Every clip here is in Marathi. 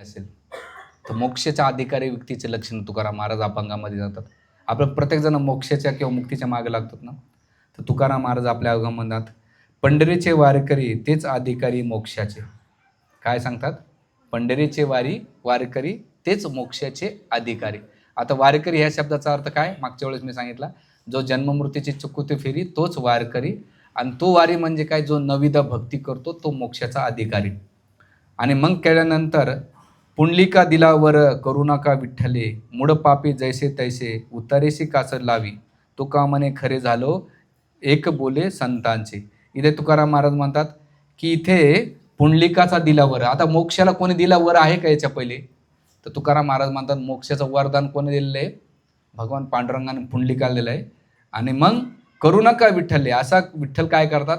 असेल. तर मोक्षाच्या अधिकारी व्यक्तीचे लक्षण तुकाराम महाराज अभंगामध्ये जातात. आपलं प्रत्येकजण मोक्षाच्या किंवा मुक्तीच्या मागे लागतात ना? तर तुकाराम महाराज आपल्या अवगमनात पंढरीचे वारकरी तेच अधिकारी मोक्षाचे. काय सांगतात? पंढरीचे वारी वारकरी तेच मोक्षाचे अधिकारी. आता वारकरी ह्या शब्दाचा अर्थ काय? मागच्या वेळेस मी सांगितला जो जन्ममृत्यूची चुकुती फेरी तोच वारकरी. आणि तो वारी म्हणजे काय? जो नविदा भक्ती करतो तो मोक्षाचा अधिकारी. आणि मग केल्यानंतर पुंडलिका दिलावर करू नका विठ्ठले. मूड पापी जैसे तैसे उतारेशी कासर लावी. तुका म्हणे खरे झालो एक बोले संतांचे. इथे तुकाराम महाराज म्हणतात की इथे पुंडलिकाचा दिलावर आता मोक्षाला कोणी दिला वर आहे का याच्या पहिले? तर तुकाराम महाराज म्हणतात मोक्षाचं वरदान कोणी दिलेलं आहे? भगवान पांडुरंगाने पुंडलिकाला दिलं आहे. आणि मग करू नका विठ्ठल. असा विठ्ठल काय करतात?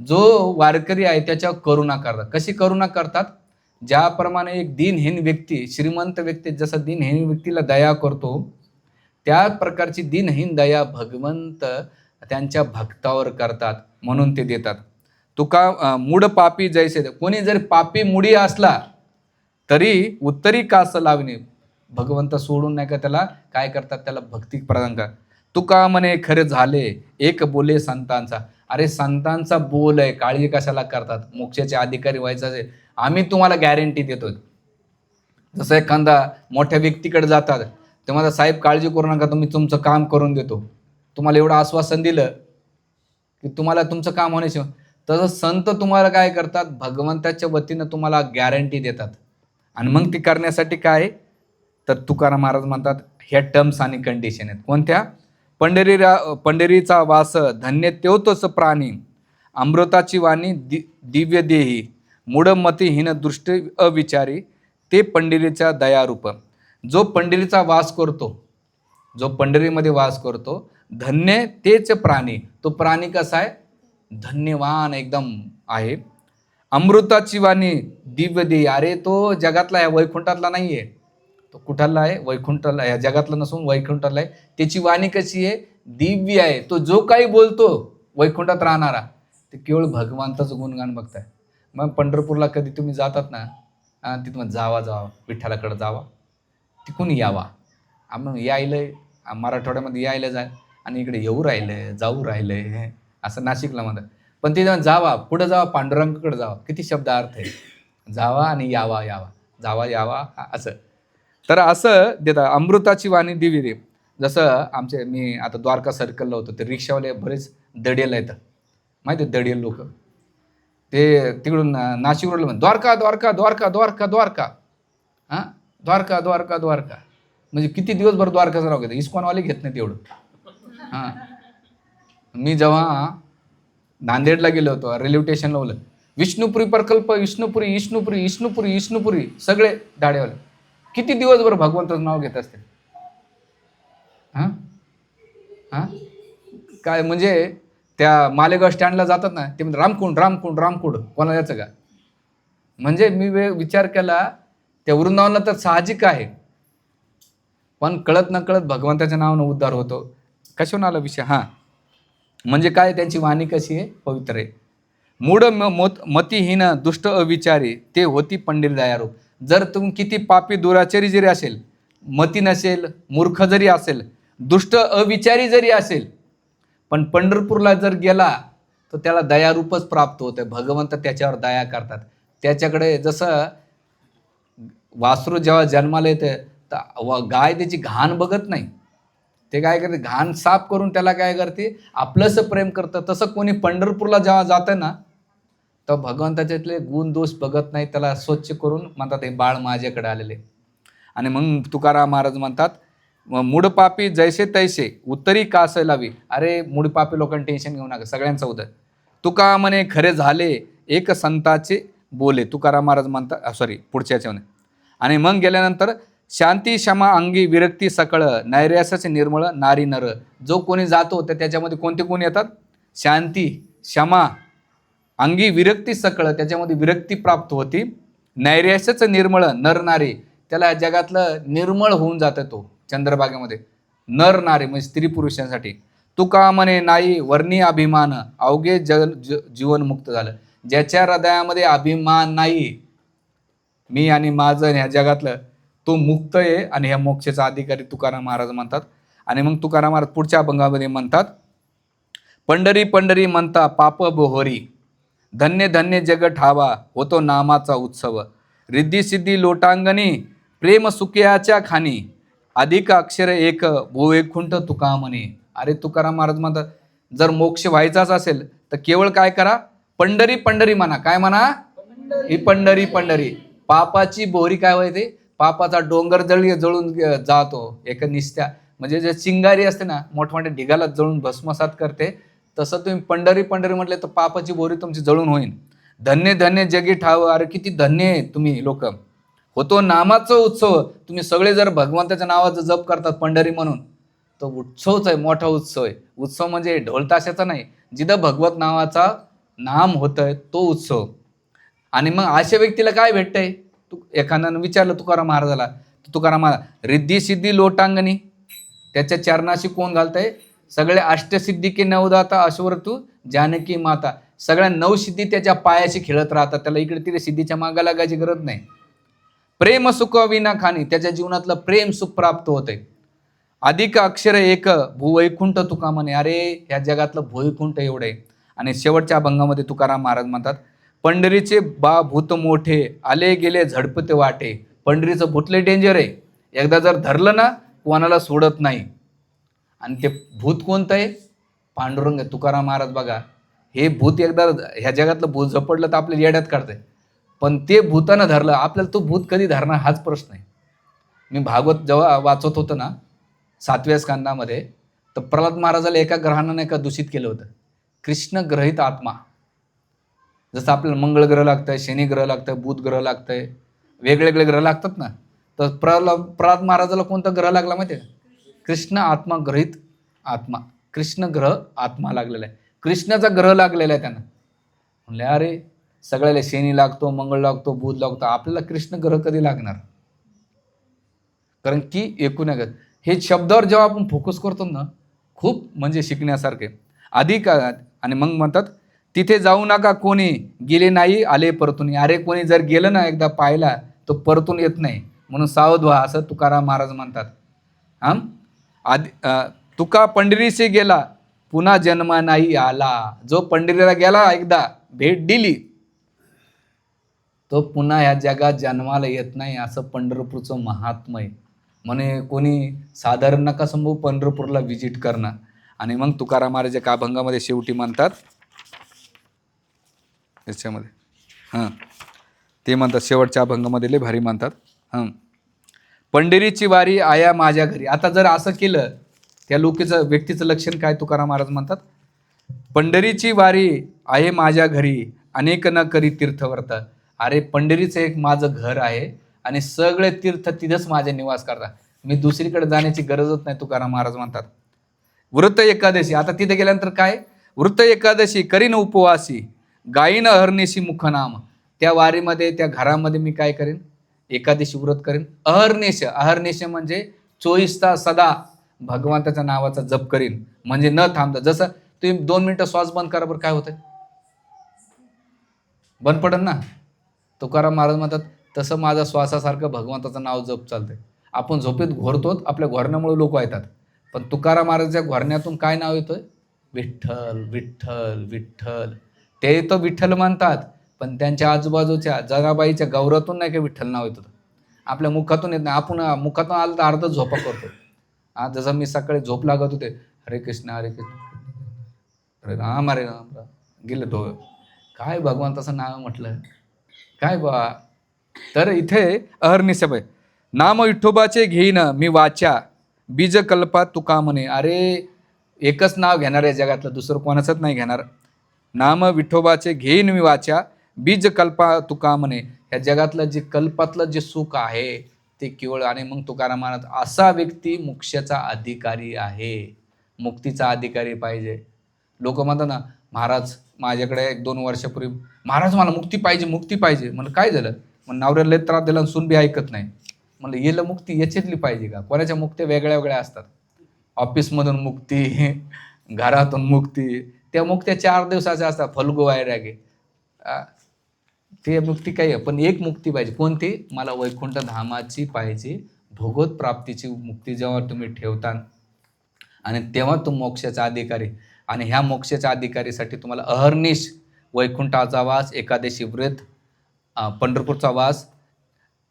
जो वारकरी आहे त्याच्यावर करुणा करतात. कशी करुणा करतात? ज्याप्रमाणे एक दिनहीन व्यक्ती श्रीमंत व्यक्ती जसं दिनहीन व्यक्तीला दया करतो त्या प्रकारची दिनहीन दया भगवंत त्यांच्या भक्तावर करतात म्हणून ते देतात. तुका मूड पापी जैसे कोणी जर पापी मुडी असला तरी उत्तरी कास लावणे भगवंत सोडून नाही का त्याला काय करतात त्याला? भक्ती प्रदान कर. तुका म्हणे खरे झाले एक बोले संतांचा. अरे संतांचा बोल आहे काळजी कशाला करतात? मोक्षाचे अधिकारी व्हायचं असेल आम्ही तुम्हाला गॅरंटी देतो. जसं एखादा मोठ्या व्यक्तीकडे जातात ते साहेब काळजी करू नका तुम्ही तुमचं काम करून देतो. तुम्हाला एवढं आश्वासन दिलं की तुम्हाला तुमचं काम होण्याशिवाय तसं संत तुम्हाला काय करतात? भगवंताच्या वतीनं तुम्हाला गॅरंटी देतात. आणि मग ती करण्यासाठी काय? तर तुकाराम महाराज म्हणतात ह्या टर्म्स आणि कंडिशन आहेत. कोणत्या? पंढरी पंढरीचा वास धन्य तेवतोच प्राणी अमृताची वाणी दि दिव्य देही. मूढमतीहीन दृष्टी अविचारी ते पंढरीच्या दयारूप. जो पंढरीचा वास करतो जो पंढरीमध्ये वास करतो धन्य तेच प्राणी. तो प्राणी कसा आहे? धन्यवान एकदम आहे. अमृताची वाणी दिव्य दे अरे तो जगातला आहे वैकुंठातला नाही आहे तो कुठाला आहे? वैकुंठाला या जगातला नसून वैकुंठाला आहे. त्याची वाणी कशी आहे? दिव्य आहे. तो जो काही बोलतो वैकुंठात राहणारा ते केवळ भगवंताचं गुणगान बघताय. मग पंढरपूरला कधी तुम्ही जातात ना हा, तिथं जावा जावा विठ्ठलाकडे जावा. तिकून यावा. आम्ही यायलंय आहे मराठवाड्यामध्ये यायला जाय आणि इकडे येऊ राहिलंय जाऊ राहिलंय असं नाशिकला म्हणतात. पण ते जेव्हा जावा पुढं जावा पांडुरंगाकडे जावा. किती शब्द अर्थ आहे. जावा आणि यावा यावा. जावा यावा हा, असं. तर असं देतात अमृताची वाणी दिवी रे. जसं आमचे मी आता द्वारका सर्कलला होतो ते रिक्षावाले बरेच दडेल आहेत. माहिती आहे दडियल लोक? ते तिकडून ना- नाशिक रोडला द्वारका द्वारका द्वारका द्वारका द्वारका. हां? द्वारका द्वारका द्वारका. म्हणजे किती दिवसभर द्वारकाचं नाव घेतं? इस्कॉनवाले घेत नाही तेवढं हां. मी जेव्हा नांदेडला गेलो होतो रेल्वे स्टेशनला बोललं विष्णुपुरी प्रकल्प विष्णुपुरी विष्णुपुरी विष्णुपुरी विष्णुपुरी सगळे दाढेवाले. किती दिवसभर भगवंताचं नाव घेत असते हां? हां? काय म्हणजे त्या मालेगाव स्टँडला जातात ना ते म्हणजे रामकुंड रामकुंड रामकुंड. कोणाला याचं का? म्हणजे मी वे विचार केला त्या वृंदावनला तर साहजिक आहे. पण कळत न कळत भगवंताच्या नावानं उद्धार होतो. कशाहून आला विषय? हां. म्हणजे काय त्यांची वाणी कशी आहे? पवित्र आहे. मूढ म- मतीहीन दुष्ट अविचारी ते होती पंडित दयारू जर तुम्ही किती पापी दुराचारी जरी असेल मती नसेल मूर्ख जरी असेल दुष्ट अविचारी जरी असेल पण पंढरपूरला जर गेला तर त्याला दयारूपच प्राप्त होतं. भगवंत त्याच्यावर दया करतात. त्याच्याकडे जसं वासरू जेव्हा जन्माला येते तर व- गाय त्याची घाण बघत नाही. ते काय करते? घाण साफ करून त्याला काय करते? आपलंसं प्रेम करतं. तसं कोणी पंढरपूरला जेव्हा जातं ना तर भगवंताच्यातले गुण दोष बघत नाही. त्याला स्वच्छ करून म्हणतात हे बाळ माझ्याकडे आलेले. आणि मग तुकाराम महाराज म्हणतात "म- मूढपापी जैसे तैसे उत्तरी कास लावी. अरे मूढपापी लोकांनी टेन्शन घेऊ नका सगळ्यांचं उदय. तुका म्हणे खरे झाले एक संताचे बोले. तुकाराम महाराज म्हणतात सॉरी पुढच्या याच्यामध्ये आणि मग गेल्यानंतर शांती क्षमा अंगी विरक्ती सकळ नैर्यासाचे निर्मळ नारी नर. जो कोणी जातो तर त्याच्यामध्ये कोणते कोण येतात? शांती क्षमा अंगी विरक्ती सकळ त्याच्यामध्ये विरक्ती प्राप्त होती. नैर्यासच निर्मळ नर नारी. त्याला जगातलं निर्मळ होऊन जातं तो. चंद्रभागेमध्ये. नर नारी म्हणजे स्त्री पुरुषांसाठी. तुका म्हणे नाही वर्णी अभिमान अवघे जग ज- जीवन मुक्त झालं. ज्याच्या हृदयामध्ये अभिमान नाही मी आणि माझं ह्या जगातलं तो मुक्त आहे आणि ह्या मोक्षाचा अधिकारी तुकाराम महाराज म्हणतात. आणि मग तुकाराम महाराज पुढच्या अभंगामध्ये म्हणतात पंढरी पंढरी म्हणता पाप बोहरी धन्य धन्य जग ठावा होतो नामाचा उत्सव. रिद्धी सिद्धी लोटांगणी प्रेम सुखयाच्या खाणी अधिक अक्षर एक भुवैकुंठ तुका म्हणे. अरे तुकाराम महाराज म्हणतात जर मोक्ष व्हायचाच असेल तर केवळ काय करा? पंढरी पंढरी म्हणा. काय म्हणा? ही पंढरी पंढरी. पापाची बोरी काय होते? पापाचा डोंगर जळी जळून जातो. एका निस्त्या. म्हणजे जे चिंगारी असते ना मोठमोठ्या ढिगाला जळून भस्मसात करते तसं तुम्ही पंढरी पंढरी म्हटले तर पापाची बोरी तुमची जळून होईल धन्य धन्य जगी ठाव. अरे किती धन्य आहे तुम्ही लोक. होतो नामाचा उत्सव. तुम्ही सगळे जर भगवंताच्या नावाचा जप करतात पंढरी म्हणून तो उत्सवच आहे मोठा उत्सव आहे. उत्सव म्हणजे ढोलताशाचा नाही जिथं भगवत नावाचा नाम होतंय तो उत्सव. आणि मग अशा व्यक्तीला काय भेटतंय? तू एखाद्यानं विचारलं तुकाराम महाराजाला तर तुकाराम महाराज रिद्धी सिद्धी लोटांगणी. त्याच्या चरणाशी कोण घालतंय? सगळे अष्टसिद्धी की नवदाता अश्वर तू जानकी माता. सगळ्या नऊ सिद्धी त्याच्या पायाशी खेळत राहतात त्याला इकडे तिकडे सिद्धीच्या मागा लागायची गरज नाही. प्रेम सुखविना खाणी. त्याच्या जीवनातलं प्रेम सुख प्राप्त होते. अधिक अक्षर एक भूवैकुंठ तुका म्हणे. अरे या जगातलं भूवैकुंठ एवढं. आहे आणि शेवटच्या अभंगामध्ये तुकाराम महाराज म्हणतात पंढरीचे बा भूत मोठे आले गेले झडपते वाटे. पंढरीचं भूतले डेंजर आहे. एकदा जर धरलं ना कोणाला सोडत नाही. आणि ते भूत कोणतं आहे? पांडुरंग तुकाराम महाराज बघा हे भूत एकदा ह्या जगातलं भूत झपडलं तर आपल्या येड्यात काढतंय. पण ते भूतानं धरलं आपल्याला तो भूत कधी धरणार हाच प्रश्न आहे. मी भागवत जेव्हा वाचत होतो ना सातव्या स्कंदामध्ये तर प्रल्हाद महाराजाला एका ग्रहानं एका दूषित केलं होतं. कृष्ण ग्रहित आत्मा. जसं आपल्याला मंगळ ग्रह लागतंय शनी ग्रह लागतंय बुध ग्रह लागतंय वेगळे वेगळे ग्रह लागतात ना तर प्रल्हाद प्रल्हाद महाराजाला कोणता ग्रह लागला माहिती आहे कृष्ण आत्मा ग्रहित आत्मा. कृष्ण ग्रह आत्मा लागलेला आहे. कृष्णाचा ग्रह लागलेला आहे त्यांना. म्हणले अरे सगळ्याला शनी लागतो मंगळ लागतो बुध लागतो. आपल्याला कृष्ण ग्रह कधी लागणार? कारण की एकूण एक हे शब्दावर जेव्हा आपण फोकस करतो ना खूप म्हणजे शिकण्यासारखे. आधी का आणि मग म्हणतात तिथे जाऊ नका कोणी गेले नाही आले परतून. अरे कोणी जर गेलं ना एकदा पाहिला तो परतून येत नाही. म्हणून सावध व्हा असं तुकाराम महाराज म्हणतात. हां आधी तुका पंढरीशी गेला पुन्हा जन्म नाही आला. जो पंढरीला गेला एकदा भेट दिली तो पुन्हा या जगात जन्माला येत नाही असं पंढरपूरचं महात्म्य आहे. म्हणे कोणी साधारण नका संभव पंढरपूरला व्हिजिट करणं आणि मग तुकाराम महाराज एका अभंगामध्ये शेवटी म्हणतात याच्यामध्ये हां ते म्हणतात शेवटच्या अभंगामध्ये लय भारी म्हणतात हां पंढरीची वारी आया माझ्या घरी. आता जर असं केलं त्या लोकीचं व्यक्तीचं लक्षण काय तुकाराम महाराज म्हणतात? पंढरीची वारी आहे माझ्या घरी अनेक न करी तीर्थवर्त. अरे पंढरीचं एक माझं घर आहे आणि सगळे तीर्थ तिथंच माझे निवास करतात. मी दुसरीकडे जाण्याची गरजच नाही तुकाराम महाराज म्हणतात. वृत्त एकादशी आता तिथे गेल्यानंतर काय? वृत्त एकादशी करीन उपवासी गायीन अहर्निशी मुखनाम. त्या वारीमध्ये त्या घरामध्ये मी काय करेन? एकादशी व्रत करेन. अहर्निश अहर्निश म्हणजे चोवीस तास सदा भगवंताच्या नावाचा जप करीन. म्हणजे न थांबता जसं तुम्ही दोन मिनिटं श्वास बंद करा बरं काय होतंय? बंद पडन ना? तुकाराम महाराज म्हणतात तसं माझा श्वासासारखं भगवंताचं नाव जप चालतंय. आपण झोपेत घोरतो आपल्या घोरण्यामुळे लोक येतात. पण तुकाराम महाराजच्या घोरण्यातून काय नाव येतोय? विठ्ठल विठ्ठल विठ्ठल. ते तर विठ्ठल म्हणतात पण त्यांच्या आजूबाजूच्या जनाबाईच्या गौरातून नाही का विठ्ठल नाव येत? आपल्या मुखातून येत नाही. आपण मुखातून आलं तर अर्ध झोपा करतो आज जसं मी सकाळी झोप लागत होते हरे कृष्ण हरे कृष्ण. अरे राम अरे राम राम. गेले तो काय भगवंताचं नाव म्हटलं? काय बा तर इथे अहर्निशब आहे नाम विठोबाचे घेईन मी वाचा. बीज कल्पा तुका म्हणे. अरे एकच नाव घेणार आहे जगातलं दुसरं कोणाचंच नाही घेणार. नाम विठोबाचे घेईन मी वाचा. बीज कल्पा तुका म्हणे. या जगातलं जे कल्पातलं जे सुख आहे ते केवळ आणि मग तुकाराम असा व्यक्ती मोक्षाचा अधिकारी आहे. मुक्तीचा अधिकारी पाहिजे. लोक म्हणतात ना महाराज माझ्याकडे एक दोन वर्षापूर्वी महाराज मला मुक्ती पाहिजे मुक्ती पाहिजे. म्हणलं काय झालं? मग नवऱ्याला लय त्रास दिला सून बी ऐकत नाही. म्हणलं येलं मुक्ती याच्यातली पाहिजे का? कोणाच्या मुक्त्या वेगळ्या वेगळ्या असतात? ऑफिसमधून मुक्ती घरातून मुक्ती. त्या मुक्त्या चार दिवसाच्या असतात फलगो वायरागे ते मुक्ती काही आहे पण एक मुक्ती पाहिजे. कोणती? मला वैकुंठ धामाची पाहिजे. भोगवत प्राप्तीची मुक्ती जेव्हा तुम्ही ठेवता आणि तेव्हा तो मोक्षाचा अधिकारी. आणि ह्या मोक्षाच्या अधिकारीसाठी तुम्हाला अहर्निश वैकुंठाचा वास एकादशी व्रत पंढरपूरचा वास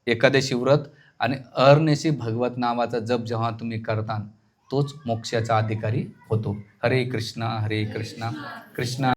एकादशी व्रत आणि अहर्निशी भगवत नावाचा जप जेव्हा तुम्ही करता तोच मोक्षाचा अधिकारी होतो. हरे कृष्णा हरे कृष्णा कृष्णा.